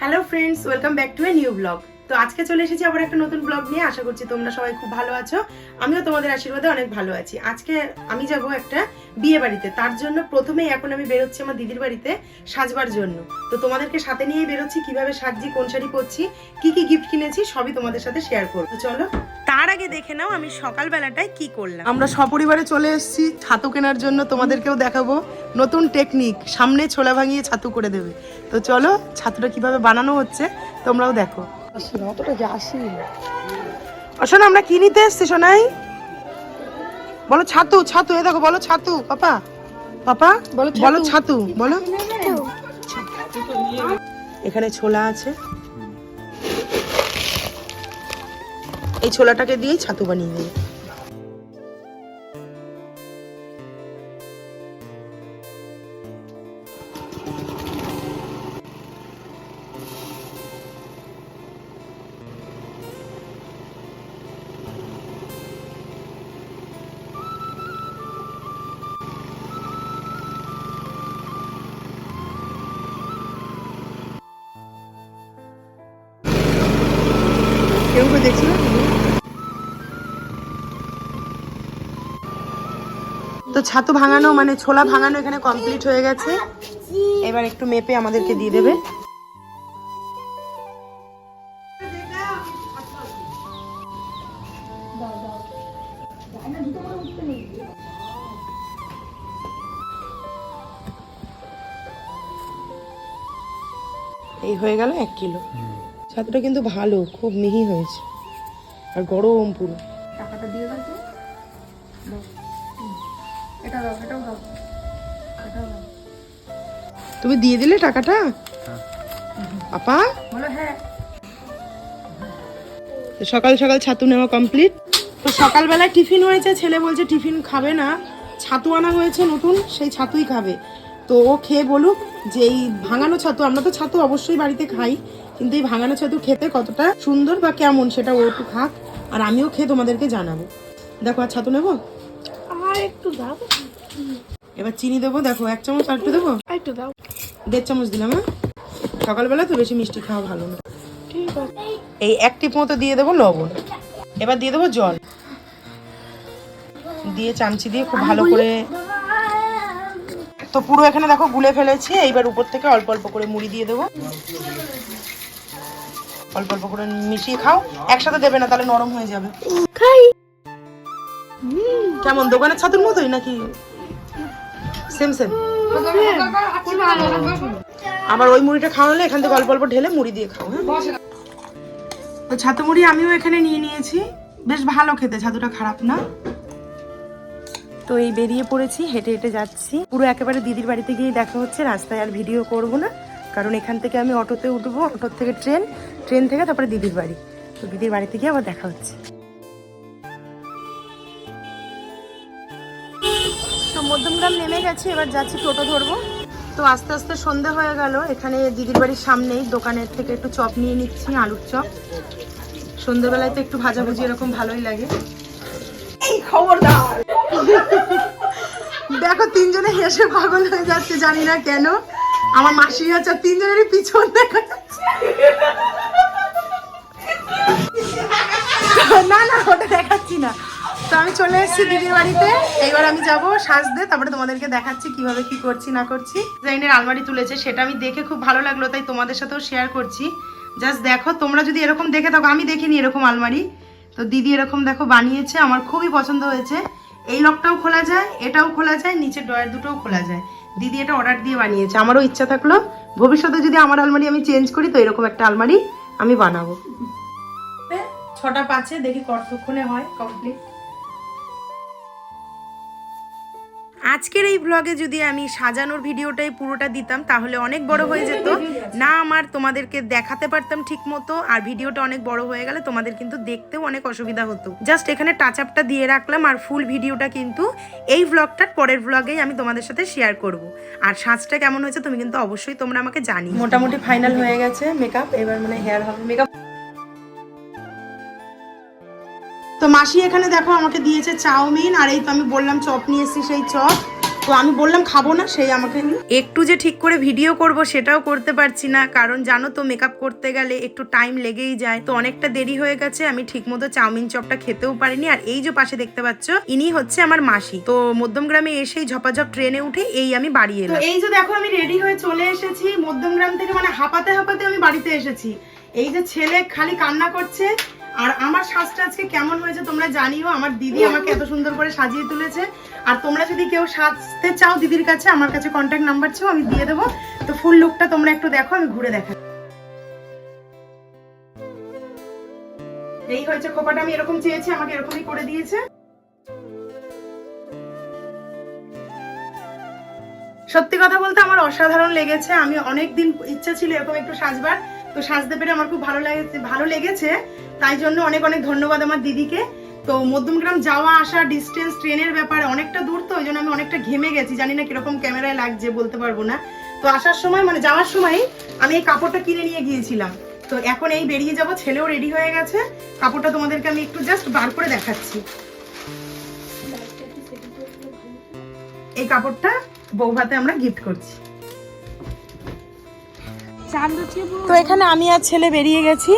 hello friends welcome back to a new blog তো আজকে চলে এসেছি আবার একটা নতুন ব্লগ নিয়ে। আশা করছি তোমরা সবাই খুব ভালো আছো। আমিও তোমাদের আশীর্বাদে অনেক ভালো আছি। আজকে আমি যাব একটা বিয়ে বাড়িতে। তার জন্য প্রথমেই এখন আমি বেরোচ্ছি আমার দিদির বাড়িতে সাজবার জন্য। তো তোমাদেরকে সাথে নিয়ে বেরোচ্ছি, কীভাবে সাজছি, কোন শাড়ি পরছি, কি কি গিফট কিনেছি, সবই তোমাদের সাথে শেয়ার করব। চলো, তার আগে দেখে নাও আমি সকালবেলাটায় কি করলাম। আমরা সপরিবারে চলে এসেছি ছাতু কেনার জন্য, তোমাদেরকেও দেখাবো নতুন টেকনিক সামনে ছোলা ভাঙিয়ে ছাতু করে দেবে। তো চলো, ছাতুটা কীভাবে বানানো হচ্ছে, তোমরাও দেখো। অতটা যে আসি শোনো আমরা কি নিতে এসছি সোনাই? বলো ছাতু ছাতু এ দেখো বলো ছাতু পাপা। পাপা বলো ছাতু। বলো। এখানে ছোলা আছে। এই ছোলাটাকে দিয়েই ছাতু বানিয়ে দেবে ছাতু ভাঙানো মানে ছোলা ভাঙানো এখানে কমপ্লিট হয়ে গেছে। এবার একটু মেপে আমাদেরকে দিয়ে দেবে। এই হয়ে গেল এক কিলো। ছাতুটা কিন্তু ভালো, খুব মিহি হয়েছে। আর গরম পুরো। টাকাটা দিয়ে। হুম। এটা দাও এটাও দাও। এটাও দাও। তুমি দিয়ে দিলে টাকাটা? আপা? বলো হ্যাঁ। সকাল সকাল ছাতু নেওয়া কমপ্লিট তো সকালবেলা টিফিন হয়েছে ছেলে বলছে টিফিন খাবে না। ছাতু আনা হয়েছে নতুন সেই ছাতুই খাবে। তো ও খেয়ে বলুক যে এই ভাঙানো ছাতু আমরা তো ছাতু অবশ্যই বাড়িতে খাই কিন্তু এই ভাঙানো ছাতু খেতে কতটা সুন্দর বা কেমন সেটা ও একটু খাক আর আমিও খেয়ে তোমাদেরকে জানাব। দেখো আর ছাতু নেব? আর একটু দাও। এবার চিনি দেবো দেখো এক চামচ আর একটু দেবো? একটু দাও। দেড় চামচ দিলাম হ্যাঁ? সকালবেলা তো বেশি মিষ্টি খাওয়া ভালো না। ঠিক আছে। এই এক টিপ মতো দিয়ে দেবো লবণ। এবার দিয়ে দেবো জল। দিয়ে চামচি দিয়ে খুব ভালো করে তো পুরো এখানে দেখো গুলে ফেলেছি। এইবার উপর থেকে অল্প অল্প করে মুড়ি দিয়ে দেবো। অল্প অল্প করে মিশিয়ে খাও। একসাথে দেবে না তাহলে নরম হয়ে যাবে। খাই। কেমন দোকানের ছাতুর মতোই নাকি? সেম সেম আবার ওই মুড়িটা খাওয়ালে এখান থেকে অল্প অল্প ঢেলে মুড়ি দিয়ে খাও হ্যাঁ? তো ছাতু মুড়ি আমিও এখানে নিয়ে নিয়েছি। বেশ ভালো খেতে ছাতুটা খারাপ না। তো এই বেরিয়ে পড়েছি হেঁটে হেঁটে যাচ্ছি। পুরো একেবারে দিদির বাড়িতে গিয়ে দেখা হচ্ছে রাস্তায় আর ভিডিও করব না। কারণ এখান থেকে আমি অটোতে উঠবো অটোর থেকে ট্রেন ট্রেন থেকে তারপরে দিদির বাড়ি। তো দিদির বাড়িতে গিয়ে আবার দেখা হচ্ছে। মধ্যমগ্রাম নেমে গেছে এবার যাচ্ছি টোটো ধরবো। তো আস্তে আস্তে সন্ধে হয়ে গেল এখানে দিদির বাড়ির সামনেই দোকানের থেকে একটু চপ নিয়ে নিচ্ছি আলুর চপ। সন্ধ্যেবেলায় তো একটু ভাজাভুজি এরকম ভালোই লাগে। খবরদার! দেখো তিনজনে হেসে পাগল হয়ে যাচ্ছে জানি না কেন। আমার মাসি আছে তিনজনেরই পিছন দেখা। না না ওটা দেখাচ্ছি না। তো আমি চলে এসেছি দিদির বাড়িতে। এইবার আমি যাব সাজতে, তারপরে তোমাদেরকে দেখাচ্ছি কীভাবে কি করছি, না করছি। ডিজাইনের আলমারি তুলেছে, সেটা আমি দেখে খুব ভালো লাগল, তাই তোমাদের সাথেও শেয়ার করছি। জাস্ট দেখো, তোমরা যদি এরকম দেখে থাকো, আমি দেখিনি এরকম আলমারি। তো দিদি এরকম দেখো বানিয়েছে, আমার খুবই পছন্দ হয়েছে। এই লকটাও খোলা যায়, এটাও খোলা যায়, নিচের ডয়ার দুটোও খোলা যায়। দিদি এটা অর্ডার দিয়ে বানিয়েছে, আমারও ইচ্ছা থাকল। ভবিষ্যতে যদি আমার আলমারি আমি চেঞ্জ করি, তো এরকম একটা আলমারি আমি বানাবো। ছটা পাঁচে, দেখি কতক্ষণে হয় কমপ্লিট আজকের এই ব্লগে যদি আমি সাজানোর ভিডিওটাই পুরোটা দিতাম, তাহলে অনেক বড় হয়ে যেত। না আমার তোমাদেরকে দেখাতে পারতাম ঠিক মতো আর ভিডিওটা অনেক বড় হয়ে গেলে তোমাদের কিন্তু দেখতেও অনেক অসুবিধা হতো। জাস্ট এখানে টাচ আপটা দিয়ে রাখলাম, আর ফুল ভিডিওটা কিন্তু এই ব্লগটার পরের ব্লগেই আমি তোমাদের সাথে শেয়ার করব। আর সাজটা কেমন হয়েছে তুমি কিন্তু অবশ্যই তোমরা আমাকে জানি মোটামুটি ফাইনাল হয়ে গেছে মেকআপ এবার মানে হেয়ার হবে। মেকআপ তো মাসি এখানে দেখো আমাকে দিয়েছে চাউমিন আর এই তো আমি বললাম চপ নিয়ে এসেছি সেই চপ। তো আমি বললাম খাব না সেই আমাকে একটু যে ঠিক করে ভিডিও করব সেটাও করতে পারছি না কারণ জানো তো মেকআপ করতে গেলে একটু টাইম লেগেই যায়। তো অনেকটা দেরি হয়ে গেছে আমি ঠিক মতো চাউমিন চপটা খেতেও পারিনি। আর এই যে পাশে দেখতে পাচ্ছ ইনি হচ্ছে আমার মাসি। তো মধ্যমগ্রামে এসেই ঝপাঝপ ট্রেনে উঠে এই আমি বাড়ি এলাম। এই যে দেখো আমি রেডি হয়ে চলে এসেছি মধ্যমগ্রাম থেকে মানে হাঁপাতে হাঁপাতে আমি বাড়িতে এসেছি। এই যে ছেলে খালি কান্না করছে আর আমার সাজটা আজকে কেমন হয়েছে তোমরা জানিও। আমার দিদি আমাকে এত সুন্দর করে সাজিয়ে তুলেছে। আর তোমরা যদি কেউ সাজতে চাও দিদির কাছে, আমার কাছে কন্ট্যাক্ট নাম্বার চাও আমি দিয়ে দেবো। তো ফুল লুকটা তোমরা একটু দেখো, আমি ঘুরে দেখা এই হয়েছে খোপাটা, আমি এরকম চেয়েছি, আমাকে এরকমই করে দিয়েছে। সত্যি কথা বলতে আমার অসাধারণ লেগেছে। আমি অনেক দিন ইচ্ছা ছিল এরকম একটু সাজবার। তো সাজতে পেরে আমার খুব ভালো লাগে ভালো লেগেছে। তাই জন্য অনেক অনেক ধন্যবাদ আমার দিদিকে। তো মধ্যমগ্রাম যাওয়া আসা ডিস্টেন্স ট্রেনের ব্যাপারে অনেকটা দূর তো ওই জন্য আমি অনেকটা ঘেমে গেছি। জানি না কীরকম ক্যামেরায় লাগছে বলতে পারব না। তো আসার সময় মানে যাওয়ার সময় আমি এই কাপড়টা কিনে নিয়ে গিয়েছিলাম। তো এখন এই বেরিয়ে যাব ছেলেও রেডি হয়ে গেছে। কাপড়টা তোমাদেরকে আমি একটু জাস্ট বার করে দেখাচ্ছি। এই কাপড়টা বৌভাতে আমরা গিফট করছি। তো এখানে আমি আর ছেলে বেরিয়ে গেছি।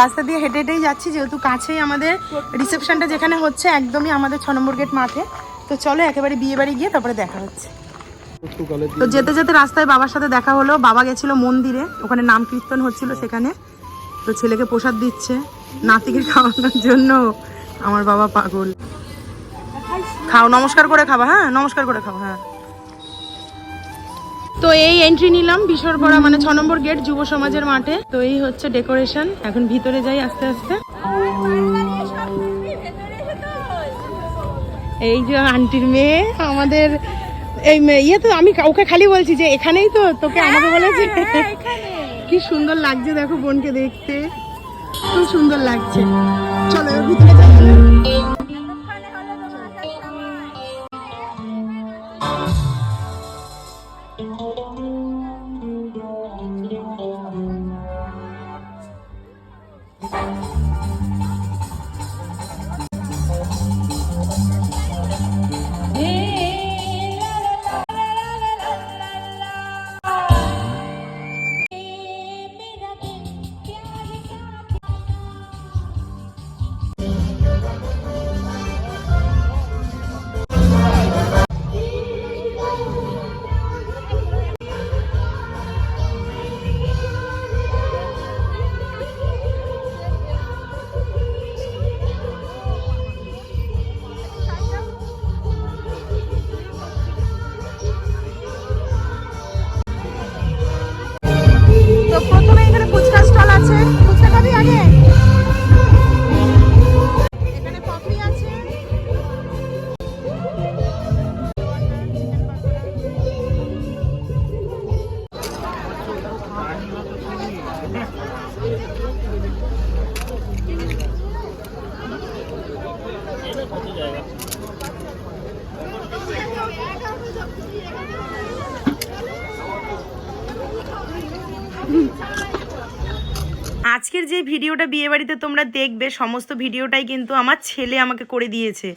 রাস্তা দিয়ে হেঁটে হেঁটেই যাচ্ছি, যেহেতু কাছেই আমাদের রিসেপশনটা যেখানে হচ্ছে, একদমই আমাদের ছ নম্বর গেট মাঠে। তো চলো, একেবারে বিয়ে বাড়ি গিয়ে তারপরে দেখা হচ্ছে। তো যেতে যেতে রাস্তায় বাবার সাথে দেখা হলো। বাবা গেছিল মন্দিরে, ওখানে নাম কীর্তন হচ্ছিল সেখানে। তো ছেলেকে প্রসাদ দিচ্ছে, নাতিকে খাওয়ানোর জন্য। আমার বাবা পাগল। খাও, নমস্কার করে খাবা হ্যাঁ নমস্কার করে খাবা হ্যাঁ। তো এই এন্ট্রি নিলাম বিশ্বরপাড়া মানে ছ নম্বর গেট যুব সমাজের মাঠে। তো এই হচ্ছে ডেকোরেশন এখন ভিতরে যাই আস্তে আস্তে। এই যে আন্টির মেয়ে আমাদের এই মেয়ে- ইয়ে তো আমি ওকে খালি বলছি যে এখানেই তো তোকে আমাকে বলেছি। কি সুন্দর লাগছে দেখো বোনকে দেখতে। খুব সুন্দর লাগছে। চলো ভিতরে যাই। যে ভিডিওটা বিয়ে বাড়িতে তোমরা দেখবে, সমস্ত ভিডিওটাই কিন্তু আমার ছেলে আমাকে করে দিয়েছে।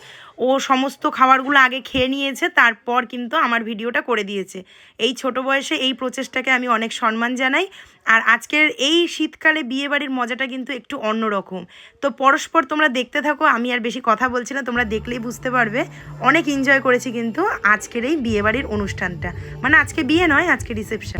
ও সমস্ত খাবারগুলো আগে খেয়ে নিয়েছে, তারপর কিন্তু আমার ভিডিওটা করে দিয়েছে। এই ছোট বয়সে এই প্রচেষ্টাকে আমি অনেক সম্মান জানাই। আর আজকের এই শীতকালে বিয়ে বাড়ির মজাটা কিন্তু একটু অন্যরকম। তো পরস্পর তোমরা দেখতে থাকো, আমি আর বেশি কথা বলছি না, তোমরা দেখলেই বুঝতে পারবে। অনেক এনজয় করেছি কিন্তু আজকের এই বিয়ে বাড়ির অনুষ্ঠানটা। মানে আজকে বিয়ে নয়, আজকে রিসেপশন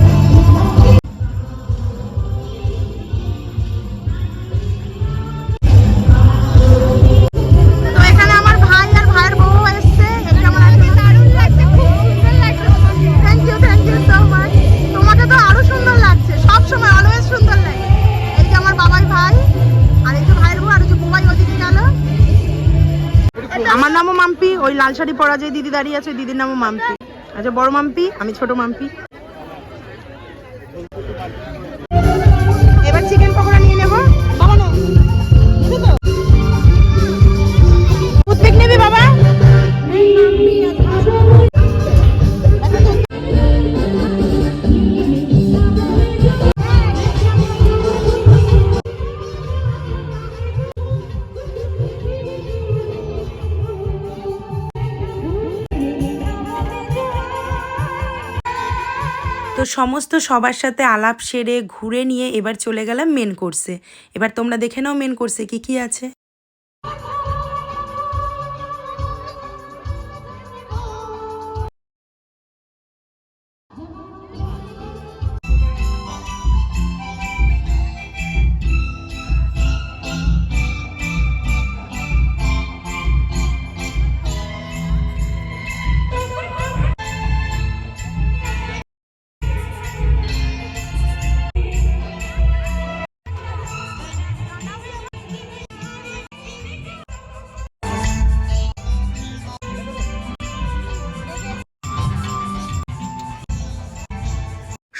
আমার নামও মাম্পি, ওই লাল শাড়ি পরা যে দিদি দাঁড়িয়ে আছে, দিদির নামও মাম্পি। আচ্ছা বড় মাম্পি, আমি ছোট মাম্পি। তো সমস্ত সবার সাথে আলাপ সেরে ঘুরে নিয়ে এবার চলে গেলাম মেন কোর্সে এবার তোমরা দেখে নাও মেন কোর্সে কি কি আছে।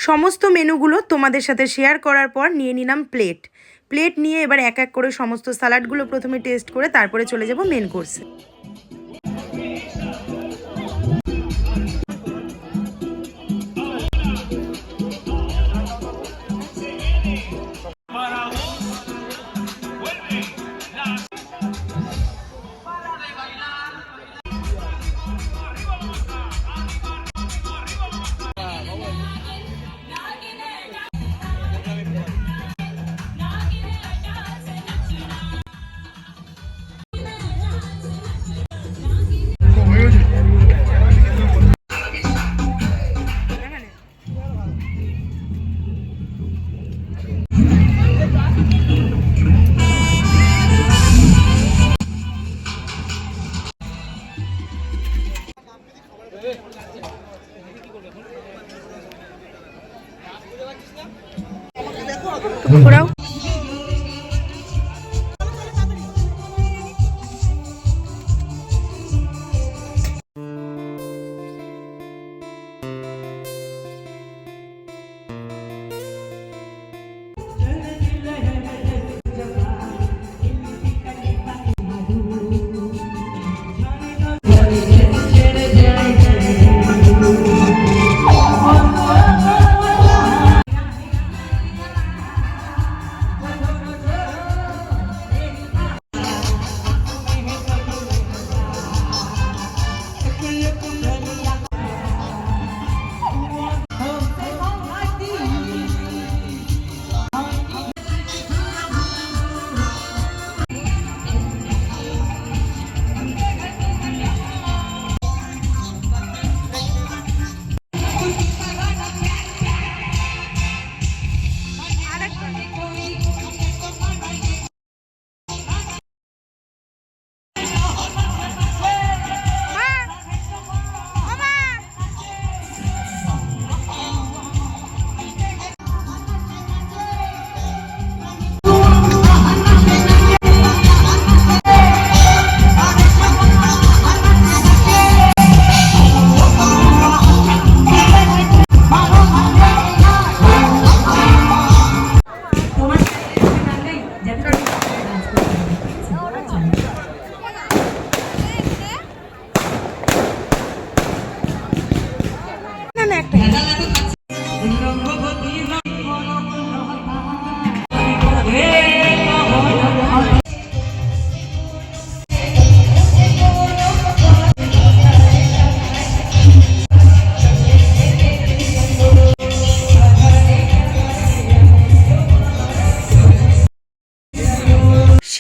সমস্ত মেনুগুলো তোমাদের সাথে শেয়ার করার পর নিয়ে নিলাম প্লেট। প্লেট নিয়ে এবার এক এক করে সমস্ত সালাডগুলো প্রথমে টেস্ট করে তারপরে চলে যাব মেন কোর্সে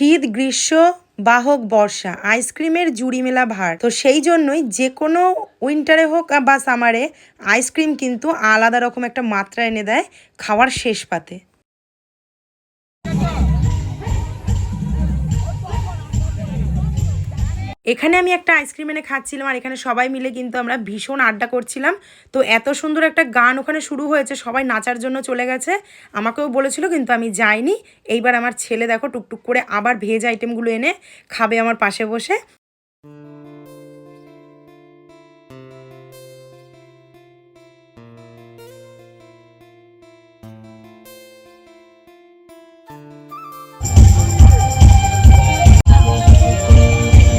শীত, গ্রীষ্ম, বাহক, বর্ষা, আইসক্রিমের জুড়ি মেলা ভার। তো সেই জন্যই যে কোনো উইন্টারে হোক বা সামারে আইসক্রিম কিন্তু আলাদা রকম একটা মাত্রা এনে দেয় খাওয়ার শেষ পাতে। এখানে আমি একটা আইসক্রিম এনে খাচ্ছিলাম আর এখানে সবাই মিলে কিন্তু আমরা ভীষণ আড্ডা করছিলাম। তো এত সুন্দর একটা গান ওখানে শুরু হয়েছে, সবাই নাচার জন্য চলে গেছে। আমাকেও বলেছিল কিন্তু আমি যাইনি। এইবার আমার ছেলে দেখো টুকটুক করে আবার ভেজ আইটেমগুলো এনে খাবে আমার পাশে বসে।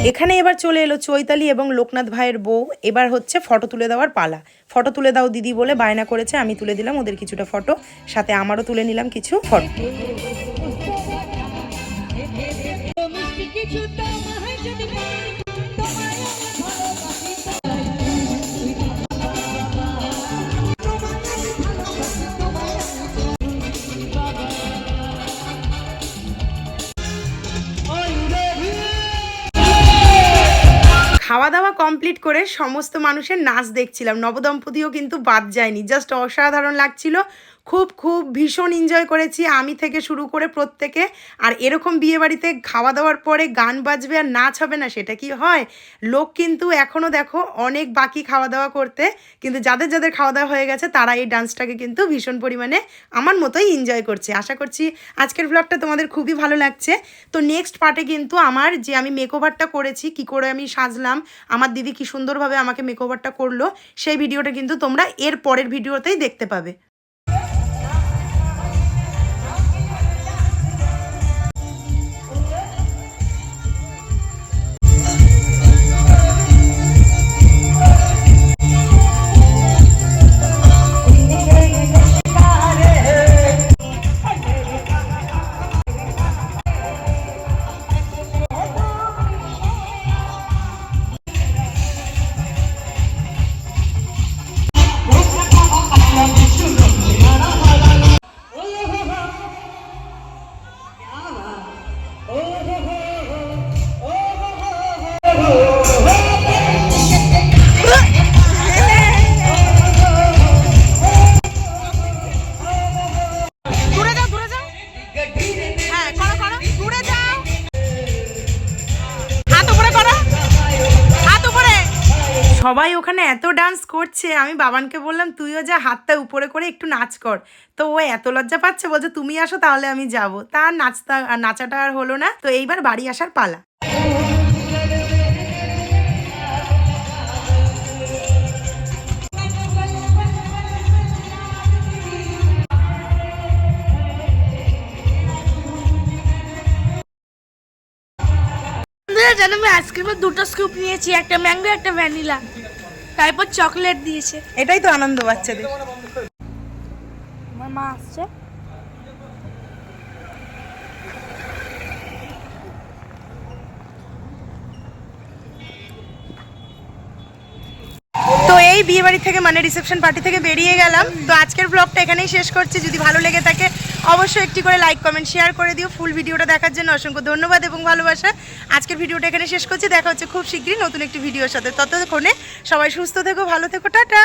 এখানে এবার চলে এলো চৈতালি এবং লোকনাথ ভাইয়ের বউ। এবার হচ্ছে ফটো তুলে দেওয়ার পালা। ফটো তুলে দাও দিদি বলে বায়না করেছে আমি তুলে দিলাম ওদের কিছুটা ফটো। সাথে আমারও তুলে নিলাম কিছু ফটো। কমপ্লিট করে সমস্ত মানুষের নাচ দেখছিলাম। নবদম্পতিও কিন্তু বাদ যায়নি। জাস্ট অসাধারণ লাগছিল। খুব খুব ভীষণ এনজয় করেছি। আমি থেকে শুরু করে প্রত্যেকে। আর এরকম বিয়ে বাড়িতে খাওয়া দাওয়ার পরে গান বাজবে আর নাচ হবে না, সেটা কি হয়? লোক কিন্তু এখনও দেখো অনেক বাকি খাওয়া দাওয়া করতে, কিন্তু যাদের যাদের খাওয়া দাওয়া হয়ে গেছে, তারা এই ডান্সটাকে কিন্তু ভীষণ পরিমাণে আমার মতোই এনজয় করছে। আশা করছি আজকের ব্লগটা তোমাদের খুবই ভালো লাগছে। তো নেক্সট পার্টে কিন্তু আমার যে আমি মেকওভারটা করেছি, কি করে আমি সাজলাম, আমার দিদি কি সুন্দরভাবে আমাকে মেকওভারটা করল, সেই ভিডিওটা কিন্তু তোমরা এর পরের ভিডিওতেই দেখতে পাবে। সবাই ওখানে এত ডান্স করছে। আমি বাবানকে বললাম, তুইও যা হাতটা উপরে করে একটু নাচ কর। তো ও এত লজ্জা পাচ্ছে, বলছে, তুমি আসো তাহলে আমি যাব। তার নাচতা নাচাটা আর হলো না। তো এইবার বাড়ি আসার পালা। জানো আমি আইসক্রিমের দুটো স্কুপ নিয়েছি, একটা ম্যাঙ্গো একটা ভ্যানিলা তারপর চকলেট দিয়েছে। এটাই তো আনন্দ বাচ্চাদের। আমার মা আসছে? তো এই বিয়ে বাড়ি থেকে মানে রিসেপশন পার্টি থেকে বেরিয়ে গেলাম। তো আজকের ব্লগটা এখানেই শেষ করছি। যদি ভালো লেগে থাকে, অবশ্যই একটি করে লাইক কমেন্ট শেয়ার করে দিও। ফুল ভিডিওটা দেখার জন্য অসংখ্য ধন্যবাদ এবং ভালোবাসা। আজকের ভিডিওটা এখানে শেষ করছি। দেখা হচ্ছে খুব শীঘ্রই নতুন একটি ভিডিওর সাথে। ততক্ষণে সবাই সুস্থ থেকো, ভালো থেকো, টাটা।